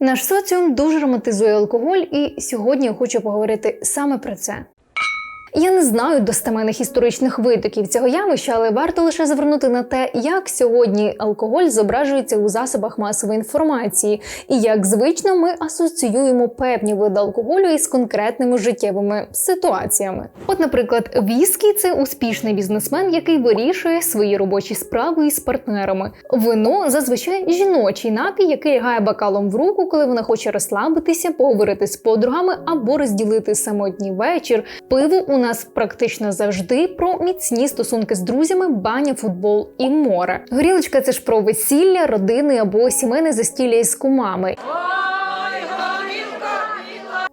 Наш соціум дуже романтизує алкоголь, і сьогодні я хочу поговорити саме про це. Я не знаю достеменних історичних витоків цього явища, але варто лише звернути на те, як сьогодні алкоголь зображується у засобах масової інформації, і як звично ми асоціюємо певні види алкоголю із конкретними життєвими ситуаціями. От, наприклад, віскі це успішний бізнесмен, який вирішує свої робочі справи із партнерами. Вино зазвичай жіночий напій, який лягає бокалом в руку, коли вона хоче розслабитися, поговорити з подругами або розділити самотній вечір. Пиво у нас практично завжди про міцні стосунки з друзями, баня, футбол і море. Горілочка це ж про весілля, родини або сімейне застілля із кумами.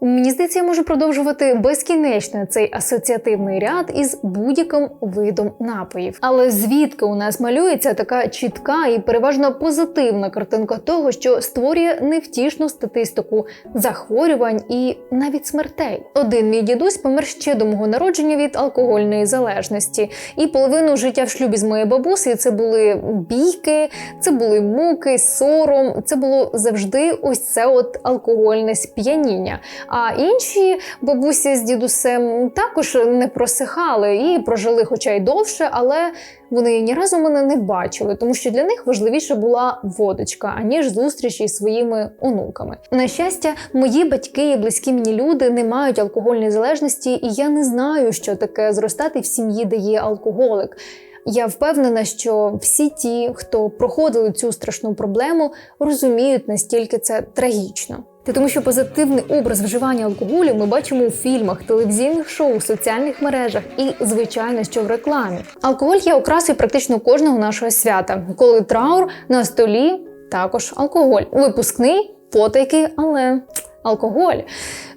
Мені здається, я можу продовжувати безкінечно цей асоціативний ряд із будь-яким видом напоїв. Але звідки у нас малюється така чітка і переважно позитивна картинка того, що створює невтішну статистику захворювань і навіть смертей? Один мій дідусь помер ще до мого народження від алкогольної залежності, і половину життя в шлюбі з моєю бабусею це були бійки, це були муки, сором. Це було завжди ось це от алкогольне сп'яніння. А інші бабусі з дідусем також не просихали і прожили, хоча й довше, але вони ні разу мене не бачили, тому що для них важливіше була водочка, аніж зустрічі з своїми онуками. На щастя, мої батьки і близькі мені люди не мають алкогольної залежності, і я не знаю, що таке зростати в сім'ї, де є алкоголик. Я впевнена, що всі ті, хто проходили цю страшну проблему, розуміють настільки це трагічно. Тому, що позитивний образ вживання алкоголю ми бачимо у фільмах, телевізійних шоу, соціальних мережах і, звичайно, що в рекламі. Алкоголь є окрасою практично кожного нашого свята. Коли траур на столі, також алкоголь. Випускний потайки, але алкоголь.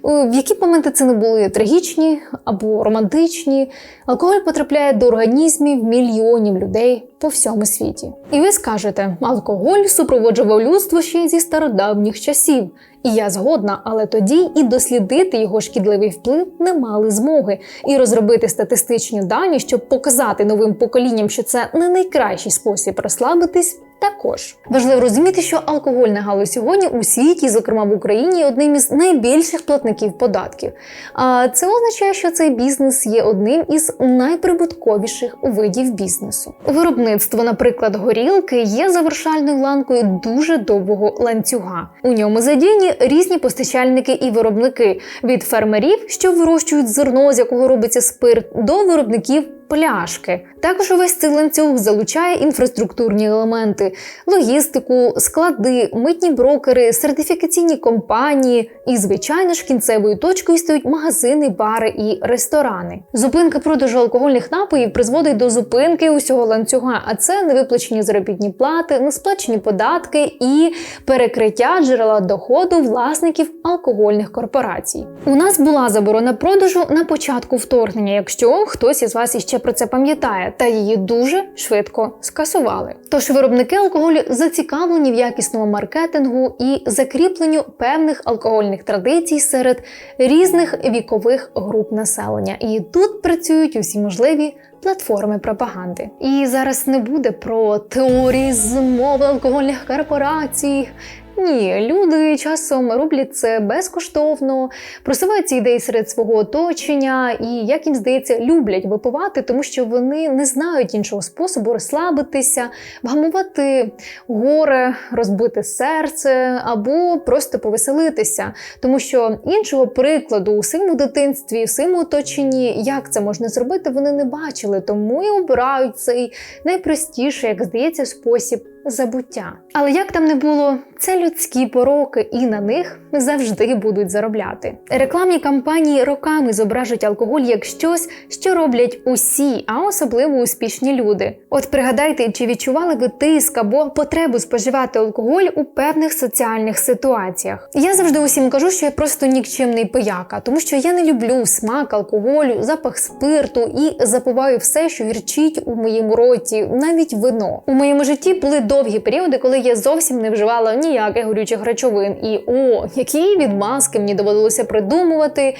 В які моменти це не були трагічні або романтичні. Алкоголь потрапляє до організмів мільйонів людей по всьому світі. І ви скажете, алкоголь супроводжував людство ще зі стародавніх часів. І я згодна, але тоді і дослідити його шкідливий вплив не мали змоги, і розробити статистичні дані, щоб показати новим поколінням, що це не найкращий спосіб розслабитись. Також важливо розуміти, що алкогольна галузь сьогодні у світі, зокрема в Україні, є одним із найбільших платників податків. А це означає, що цей бізнес є одним із найприбутковіших видів бізнесу. Виробництво, наприклад, горілки є завершальною ланкою дуже довгого ланцюга. У ньому задіяні різні постачальники і виробники від фермерів, що вирощують зерно, з якого робиться спирт, до виробників. Пляшки також увесь цей ланцюг залучає інфраструктурні елементи, логістику, склади, митні брокери, сертифікаційні компанії і, звичайно ж, кінцевою точкою стають магазини, бари і ресторани. Зупинка продажу алкогольних напоїв призводить до зупинки усього ланцюга, а це невиплачені заробітні плати, несплачені податки і перекриття джерела доходу власників алкогольних корпорацій. У нас була заборона продажу на початку вторгнення, якщо хтось із вас іще про це пам'ятає, та її дуже швидко скасували. Тож виробники алкоголю зацікавлені в якісному маркетингу і закріпленню певних алкогольних традицій серед різних вікових груп населення. І тут працюють усі можливі. Платформи пропаганди. І зараз не буде про теорії змови алкогольних корпорацій. Ні, люди часом роблять це безкоштовно, просувають ці ідеї серед свого оточення і, як їм здається, люблять випивати, тому що вони не знають іншого способу розслабитися, вгамувати горе, розбити серце або просто повеселитися. Тому що іншого прикладу у своєму дитинстві, у своєму оточенні, як це можна зробити, вони не бачили, тому і обирають цей найпростіший, як здається, спосіб забуття. Але як там не було, це людські пороки, і на них завжди будуть заробляти. Рекламні кампанії роками зображують алкоголь як щось, що роблять усі, а особливо успішні люди. От пригадайте, чи відчували ви тиск або потребу споживати алкоголь у певних соціальних ситуаціях. Я завжди усім кажу, що я просто нікчемний пияка, тому що я не люблю смак алкоголю, запах спирту і запиваю все, що гірчить у моєму роті, навіть вино. У моєму житті були до довгі періоди, коли я зовсім не вживала ніяких горючих речовин. І о, які відмазки мені доводилося придумувати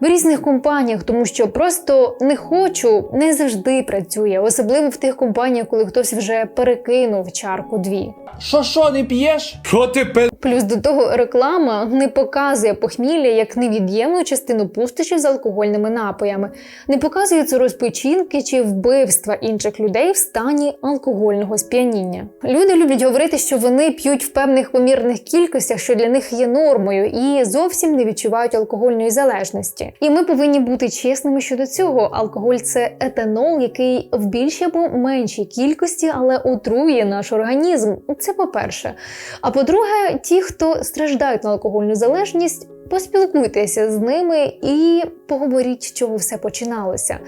в різних компаніях, тому що просто не хочу не завжди працює, особливо в тих компаніях, коли хтось вже перекинув чарку дві. Що що, не п'єш? Що ти пи... Плюс до того реклама не показує похмілля як невід'ємну частину пустощів з алкогольними напоями, не показує це розпочинки чи вбивства інших людей в стані алкогольного сп'яніння. Люди люблять говорити, що вони п'ють в певних помірних кількостях, що для них є нормою, і зовсім не відчувають алкогольної залежності. І ми повинні бути чесними щодо цього. Алкоголь це етанол, який в більшій або меншій кількості, але отруює наш організм. Це по-перше. А по-друге, ті, хто страждають на алкогольну залежність, поспілкуйтеся з ними і поговоріть, з чого все починалося.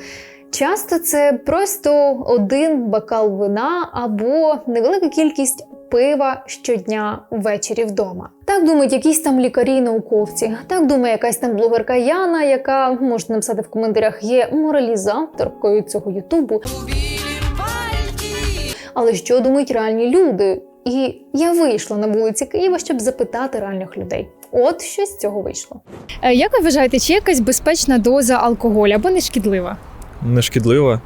Часто це просто один бокал вина або невелика кількість пива щодня ввечері вдома. Так думають якісь там лікарі і науковці. Так думає якась там блогерка Яна, яка можете написати в коментарях, є моралізаторкою цього Ютубу. Але що думають реальні люди? І я вийшла на вулиці Києва, щоб запитати реальних людей. От що з цього вийшло. Е, Як ви вважаєте, чи якась безпечна доза алкоголю або не шкідлива? не шкідлива.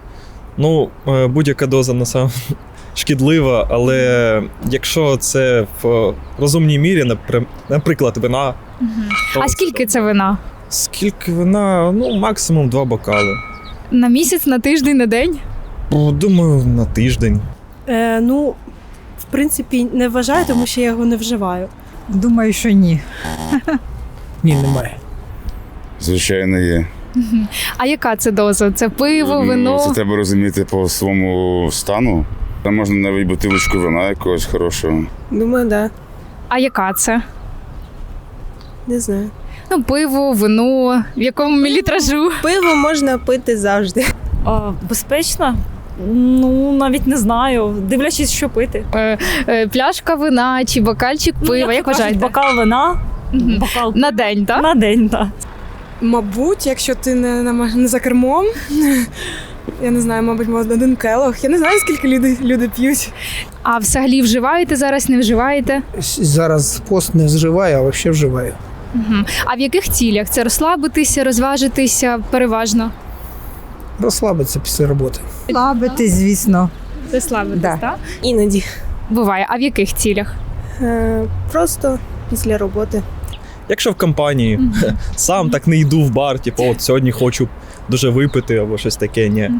Ну, е, будь-яка доза на сам шкідлива, але якщо це в розумній мірі, наприклад, вина. то А скільки це вина? Скільки вина? Ну, максимум два бокали. На місяць, на тиждень, на день? Думаю, на тиждень. Е, ну, в принципі, не вважаю, тому що я його не вживаю. Думаю, що ні. Ні, немає. Звичайно, є. А яка це доза? Це пиво, Ну, вино? Це треба розуміти по своєму стану. Там можна навіть бутилочку вина якогось хорошого. Думаю, да. А яка це? Не знаю. Ну, пиво, вино, в якому мілітражу? Пиво можна пити завжди. А, безпечно? Ну, навіть не знаю. Дивлячись, що пити. Е, е, пляшка вина чи бокальчик Ну, пива, як кажуть, вважаєте? Бокал вина, бокал На день, так? на день, так. Мабуть, якщо ти не, не за кермом, я не знаю, мабуть, може, один келох. Я не знаю, скільки люди, люди п'ють. А взагалі вживаєте зараз, не вживаєте? Зараз пост не вживаю, а взагалі вживаю. Мгм. А в яких цілях? Це розслабитися, розважитися переважно? Розслабитися після роботи. Слабити, звісно. Розслабитися, Да. так? Іноді. Буває. А в яких цілях? Е, просто після роботи. Якщо в компанії сам так не йду в бар, типу, от сьогодні хочу дуже випити або щось таке, ні.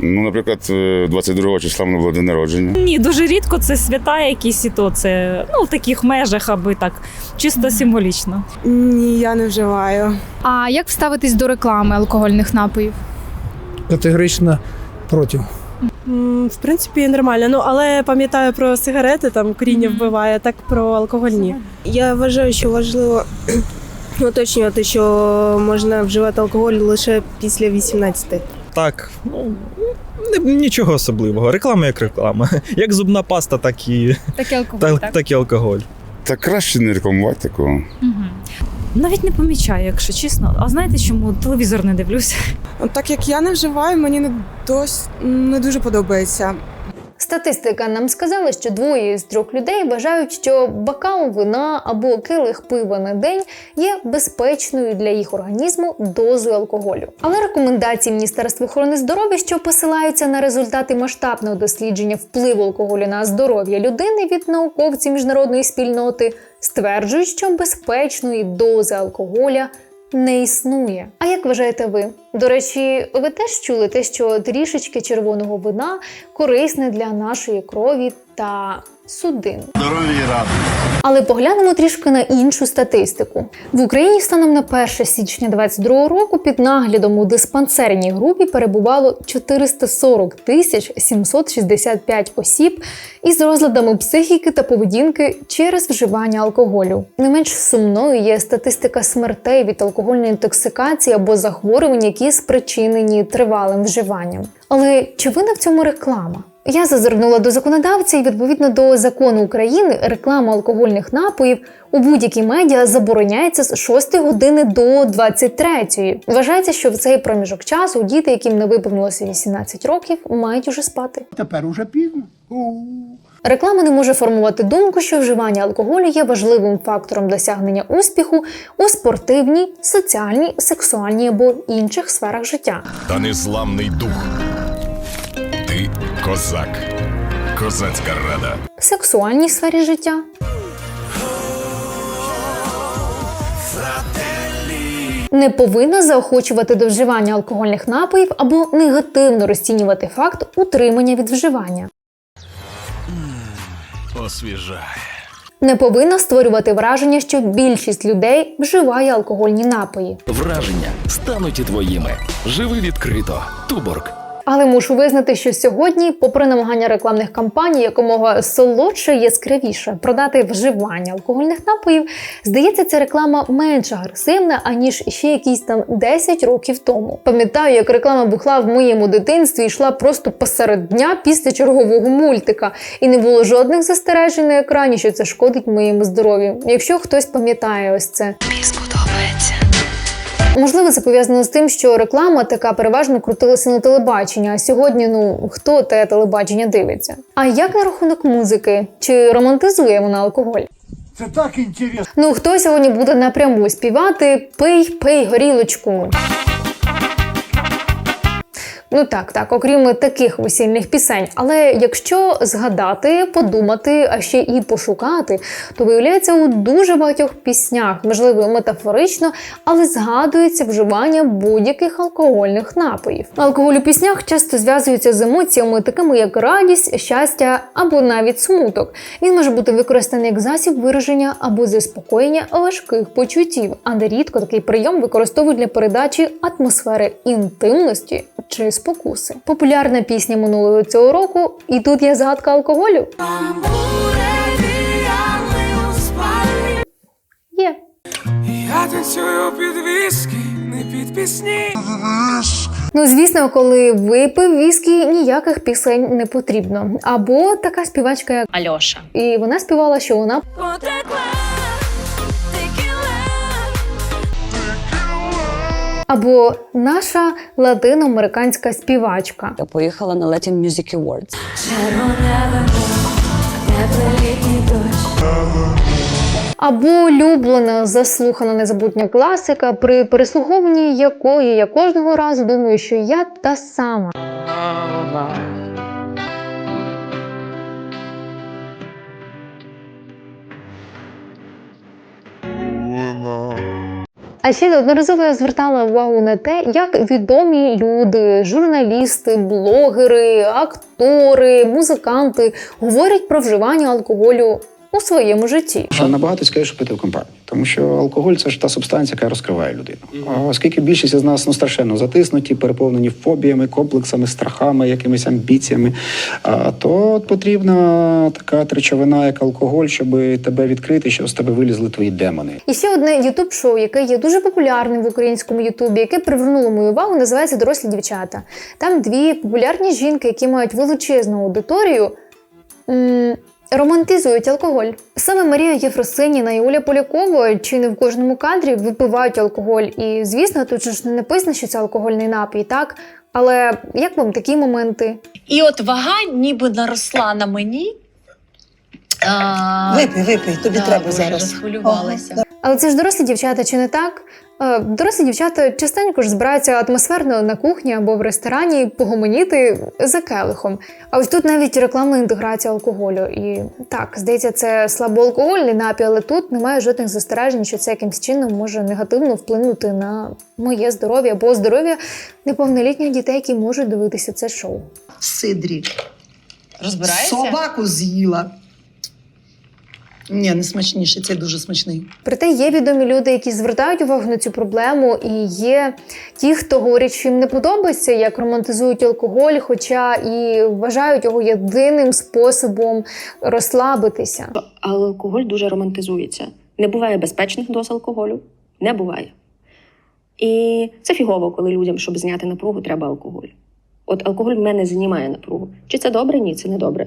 Ну, наприклад, е, 22 числа в мене було день народження. Ні, дуже рідко це свята якісь і то це ну, в таких межах, аби так, чисто символічно. Ні, я не вживаю. А як вставитись до реклами алкогольних напоїв? Категорично проти. В принципі, нормально. Ну, але пам'ятаю про сигарети, там коріння вбиває, так про алкогольні. Я вважаю, що важливо уточнювати, що можна вживати алкоголь лише після 18. Так, ну не- нічого особливого. Реклама як реклама. Як зубна паста, так і, Такий алкоголь, так, так? так і алкоголь. Та краще не рекламувати такого. Угу. Навіть не помічаю, якщо чесно. А знаєте, чому телевізор не дивлюся? Так як я не вживаю, мені не досі не дуже подобається. Статистика нам сказала, що двоє з трьох людей вважають, що бокал вина або килих пива на день є безпечною для їх організму дозою алкоголю. Але рекомендації Міністерства охорони здоров'я, що посилаються на результати масштабного дослідження впливу алкоголю на здоров'я людини від науковців міжнародної спільноти, стверджують, що безпечної дози алкоголя не існує. А як вважаєте ви? До речі, ви теж чули те, що трішечки червоного вина корисне для нашої крові та судин. Але поглянемо трішки на іншу статистику. В Україні станом на 1 січня 2022 року під наглядом у диспансерній групі перебувало 440 тисяч 765 осіб із розладами психіки та поведінки через вживання алкоголю. Не менш сумною є статистика смертей від алкогольної інтоксикації або захворювань, які спричинені тривалим вживанням. Але чи винна в цьому реклама? Я зазирнула до законодавця і відповідно до закону України реклама алкогольних напоїв у будь-якій медіа забороняється з 6 години до 23. Вважається, що в цей проміжок часу діти, яким не виповнилося 18 років, мають уже спати. Тепер уже пізно. Реклама не може формувати думку, що вживання алкоголю є важливим фактором досягнення успіху у спортивній, соціальній, сексуальній або інших сферах життя. та незламний дух. Ти козак. Козацька рада. В сексуальній сфері життя не повинна заохочувати до вживання алкогольних напоїв або негативно розцінювати факт утримання від вживання. Освіжає. Не повинна створювати враження, що більшість людей вживає алкогольні напої. Враження стануть і твоїми. Живи відкрито. Туборг. Але мушу визнати, що сьогодні, попри намагання рекламних кампаній, якомога солодше яскравіше продати вживання алкогольних напоїв, здається, ця реклама менш агресивна, аніж ще якісь там 10 років тому. Пам'ятаю, як реклама бухла в моєму дитинстві йшла просто посеред дня після чергового мультика, і не було жодних застережень на екрані, що це шкодить моєму здоров'ю. Якщо хтось пам'ятає ось це. Можливо, це пов'язано з тим, що реклама така переважно крутилася на телебачення. а сьогодні ну хто те телебачення дивиться? А як на рахунок музики? Чи романтизує вона алкоголь? Це так інтересно. Ну хто сьогодні буде напряму співати Пий, пий горілочку. Ну так, так, окрім таких весільних пісень. Але якщо згадати, подумати, а ще і пошукати, то виявляється у дуже багатьох піснях, можливо, метафорично, але згадується вживання будь-яких алкогольних напоїв. Алкоголь у піснях часто зв'язується з емоціями, такими як радість, щастя або навіть смуток. Він може бути використаний як засіб вираження або заспокоєння важких почуттів, а нерідко такий прийом використовують для передачі атмосфери інтимності чи спокуси. Популярна пісня минулого цього року, і тут є згадка алкоголю. Є. Я танцюю під віскі, не під пісні. Ну, звісно, коли випив віскі, ніяких пісень не потрібно. Або така співачка, як Альоша. і вона співала, що вона або наша латиноамериканська співачка. Я поїхала на Latin Music Awards. Або улюблена, заслухана незабутня класика, при переслуховуванні якої я кожного разу думаю, що я та сама. А ще неодноразово я звертала увагу на те, як відомі люди, журналісти, блогери, актори, музиканти говорять про вживання алкоголю у своєму житті. Набагато цікавіше пити в компанії, тому що алкоголь це ж та субстанція, яка розкриває людину. А Оскільки більшість із нас ну страшенно затиснуті, переповнені фобіями, комплексами, страхами, якимись амбіціями, а, то потрібна така речовина, як алкоголь, щоб тебе відкрити, щоб з тебе вилізли твої демони. І ще одне ютуб шоу, яке є дуже популярним в українському Ютубі, яке привернуло мою увагу, називається Дорослі дівчата. Там дві популярні жінки, які мають величезну аудиторію. Романтизують алкоголь. Саме Марія Єфросиніна і Оля Полякова чи не в кожному кадрі випивають алкоголь. І звісно, тут ж не написано, що це алкогольний напій, так? Але як вам такі моменти? І от вага ніби наросла на мені. А, Випий, випий, тобі да, треба боже, зараз. розхвилювалася. Але це ж дорослі дівчата, чи не так? Е, Дорослі дівчата частенько ж збираються атмосферно на кухні або в ресторані погомоніти за келихом. А ось тут навіть рекламна інтеграція алкоголю. І так, здається, це слабоалкогольний напій, але тут немає жодних застережень, що це якимсь чином може негативно вплинути на моє здоров'я або здоров'я неповнолітніх дітей, які можуть дивитися це шоу. Сидрі. Розбираєшся? Собаку з'їла. Ні, не смачніше, це дуже смачний. Проте є відомі люди, які звертають увагу на цю проблему, і є ті, хто говорять, що їм не подобається, як романтизують алкоголь, хоча і вважають його єдиним способом розслабитися. Алкоголь дуже романтизується. Не буває безпечних доз алкоголю. Не буває. І це фігово, коли людям, щоб зняти напругу, треба алкоголь. От алкоголь в мене знімає напругу. Чи це добре? Ні, це не добре.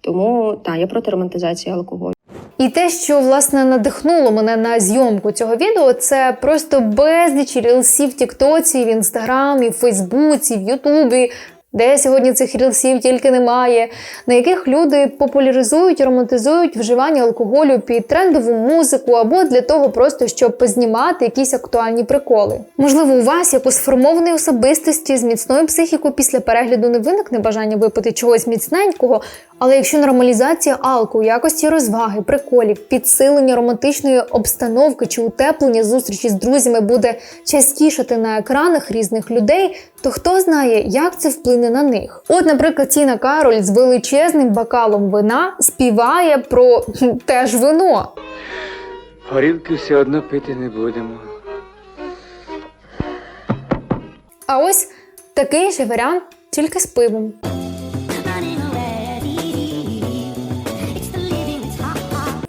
Тому так, я проти романтизації алкоголю. І те, що власне надихнуло мене на зйомку цього відео, це просто безліч рілсів в Тіктоці, в Інстаграмі, в Фейсбуці, в Ютубі. Де сьогодні цих рілсів тільки немає, на яких люди популяризують, романтизують вживання алкоголю під трендову музику або для того, просто щоб познімати якісь актуальні приколи. Можливо, у вас, як у сформованої особистості з міцною психікою, після перегляду не виникне бажання випити чогось міцненького. Але якщо нормалізація алку якості розваги, приколів, підсилення романтичної обстановки чи утеплення зустрічі з друзями буде частішати на екранах різних людей, то хто знає, як це вплине на них? От, наприклад, Тіна Кароль з величезним бокалом вина співає про теж вино. Горілки все одно пити не будемо. А ось такий же варіант, тільки з пивом.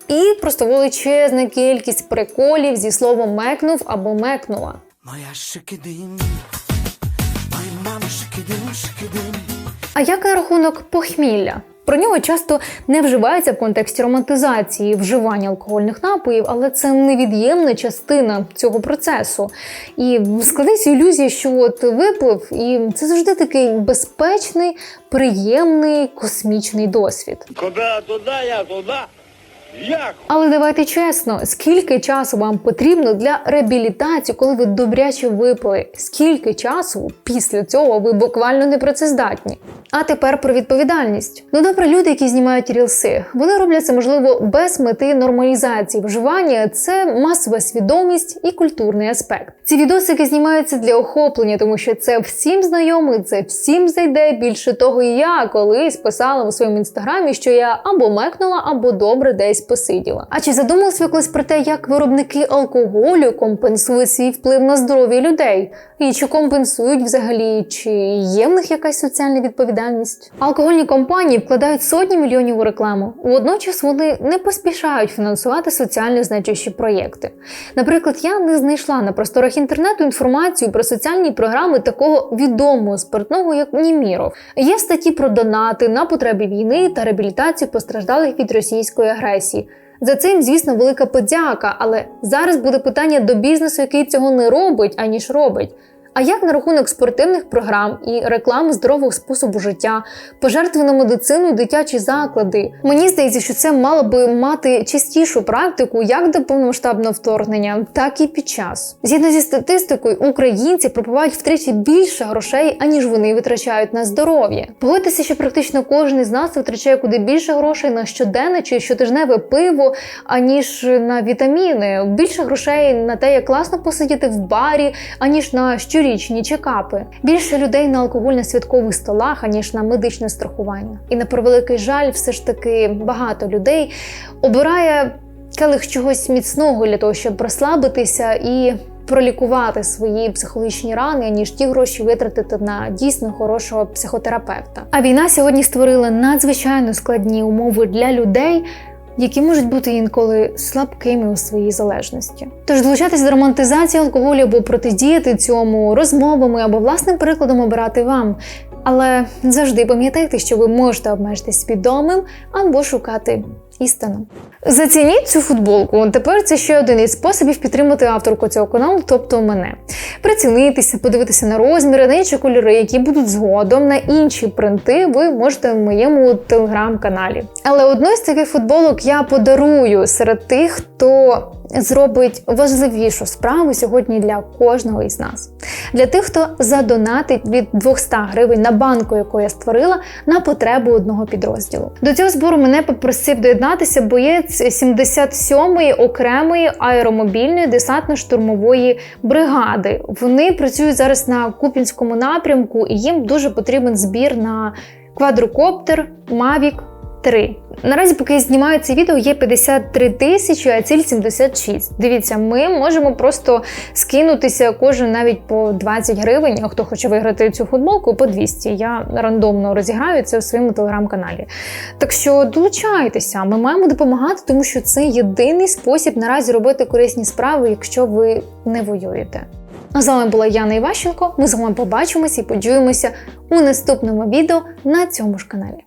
І просто величезна кількість приколів зі словом мекнув або мекнула. Моя шикидим, як на рахунок похмілля? Про нього часто не вживається в контексті романтизації вживання алкогольних напоїв, але це невід'ємна частина цього процесу. І складається ілюзія, що от виплив, і це завжди такий безпечний, приємний космічний досвід. Куди туди, я туди. Як? Але давайте чесно, скільки часу вам потрібно для реабілітації, коли ви добряче випили? Скільки часу після цього ви буквально непрацездатні? А тепер про відповідальність. Ну добре, люди, які знімають рілси, вони роблять це можливо без мети нормалізації вживання. Це масова свідомість і культурний аспект. Ці відосики знімаються для охоплення, тому що це всім знайомо, це всім зайде. Більше того, і я колись писала у своєму інстаграмі, що я або мекнула, або добре десь посиділа. А чи задумалась ви колись про те, як виробники алкоголю компенсують свій вплив на здоров'я людей? І чи компенсують взагалі, чи є в них якась соціальна відповідальність? Алкогольні компанії вкладають сотні мільйонів у рекламу. Водночас вони не поспішають фінансувати соціально значущі проєкти. Наприклад, я не знайшла на просторах інтернету інформацію про соціальні програми такого відомого спиртного, як Німіров. Є статті про донати на потреби війни та реабілітацію постраждалих від російської агресії. За цим, звісно, велика подяка, але зараз буде питання до бізнесу, який цього не робить, аніж робить. А як на рахунок спортивних програм і реклами здорового способу життя, пожертви на медицину, і дитячі заклади? Мені здається, що це мало би мати частішу практику як до повномасштабного вторгнення, так і під час. Згідно зі статистикою, українці пропивають втричі більше грошей, аніж вони витрачають на здоров'я. Погодьтеся, що практично кожен із нас витрачає куди більше грошей на щоденне чи щотижневе пиво, аніж на вітаміни. Більше грошей на те, як класно посидіти в барі, аніж на щорічні чекапи. Більше людей на алкоголь на святкових столах, аніж на медичне страхування. І на превеликий жаль, все ж таки багато людей обирає келих чогось міцного для того, щоб розслабитися і. Пролікувати свої психологічні рани, ніж ті гроші витратити на дійсно хорошого психотерапевта. А війна сьогодні створила надзвичайно складні умови для людей, які можуть бути інколи слабкими у своїй залежності. Тож долучатись до романтизації алкоголю або протидіяти цьому розмовами або власним прикладом обирати вам. Але завжди пам'ятайте, що ви можете обмежитись свідомим або шукати істину. Зацініть цю футболку. Тепер це ще один із способів підтримати авторку цього каналу, тобто мене. Прицінитися, подивитися на розміри, на інші кольори, які будуть згодом на інші принти, ви можете в моєму телеграм-каналі. Але одну з таких футболок я подарую серед тих, хто зробить важливішу справу сьогодні для кожного із нас. Для тих, хто задонатить від 200 гривень на банку, яку я створила, на потребу одного підрозділу. До цього збору мене попросив доєднатися боєць 77-ї окремої аеромобільної десантно-штурмової бригади. Вони працюють зараз на Купінському напрямку, і їм дуже потрібен збір на квадрокоптер Mavic 3. Наразі, поки я знімаю це відео, є 53 тисячі, а ціль 76. Дивіться, ми можемо просто скинутися кожен навіть по 20 гривень. А хто хоче виграти цю футболку, по 200. Я рандомно розіграю це в своєму телеграм-каналі. Так що долучайтеся, ми маємо допомагати, тому що це єдиний спосіб наразі робити корисні справи, якщо ви не воюєте. А з вами була Яна Іващенко. Ми з вами побачимося і почуємося у наступному відео на цьому ж каналі.